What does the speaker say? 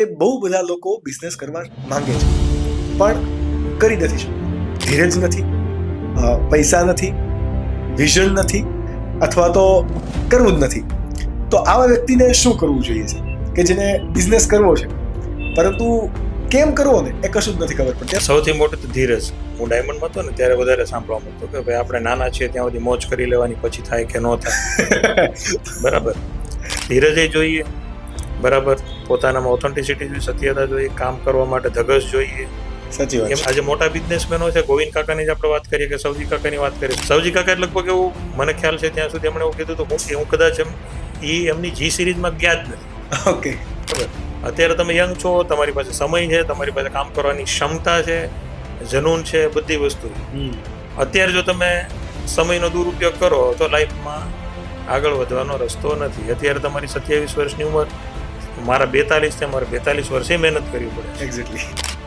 એ બહુ બધા લોકો બિઝનેસ કરવા માંગે છે. પણ કરી નથી શકતા. ધીરજ નથી પૈસા નથી વિઝન નથી અથવા તો કરવું જ નથી. તો આવા વ્યક્તિને શું કરવું જોઈએ છે? કે જેને બિઝનેસ કરવો છે? પરંતુ કેમ કરવો ને એ કશું જ નથી ખબર પડતી. સૌથી મોટું તો ધીરજ. હું ડાયમંડમાં હતો ને ત્યારે વધારે સાંભળવા મળતો કે ભાઈ આપણે નાના છીએ ત્યાં સુધી મોજ કરી લેવાની પછી થાય કે ન થાય. બરાબર. ધીરજ એ જોઈએ. બરાબર? પોતાનામાં ઓથેન્ટિસિટી જોઈએ સત્યતા જોઈએ કામ કરવા માટે ધગસ જોઈએ. સાચી વાત એમ આજે મોટા બિઝનેસમેનો છે ગોવિંદ કાકાની જ આપણે વાત કરીએ કે સૌજી કાકાની વાત કરીએ. સૌજી કાકા લગભગ એવું મને ખ્યાલ છે ત્યાં સુધી એમણે એવું કીધું હતું હું- હું કદાચ એમ એ એમની જી સિરીઝમાં ગયા જ નથી. ઓકે અત્યારે તમે યંગ છો તમારી પાસે સમય છે તમારી પાસે કામ કરવાની ક્ષમતા છે જનૂન છે બધી વસ્તુ. અત્યારે જો તમે સમયનો દુરુપયોગ કરો તો લાઈફમાં આગળ વધવાનો રસ્તો નથી. અત્યારે તમારી સત્યાવીસ વર્ષની ઉંમર મારા બેતાલીસ છે મારે બેતાલીસ વર્ષે મહેનત કરવી પડે. એક્ઝેક્ટલી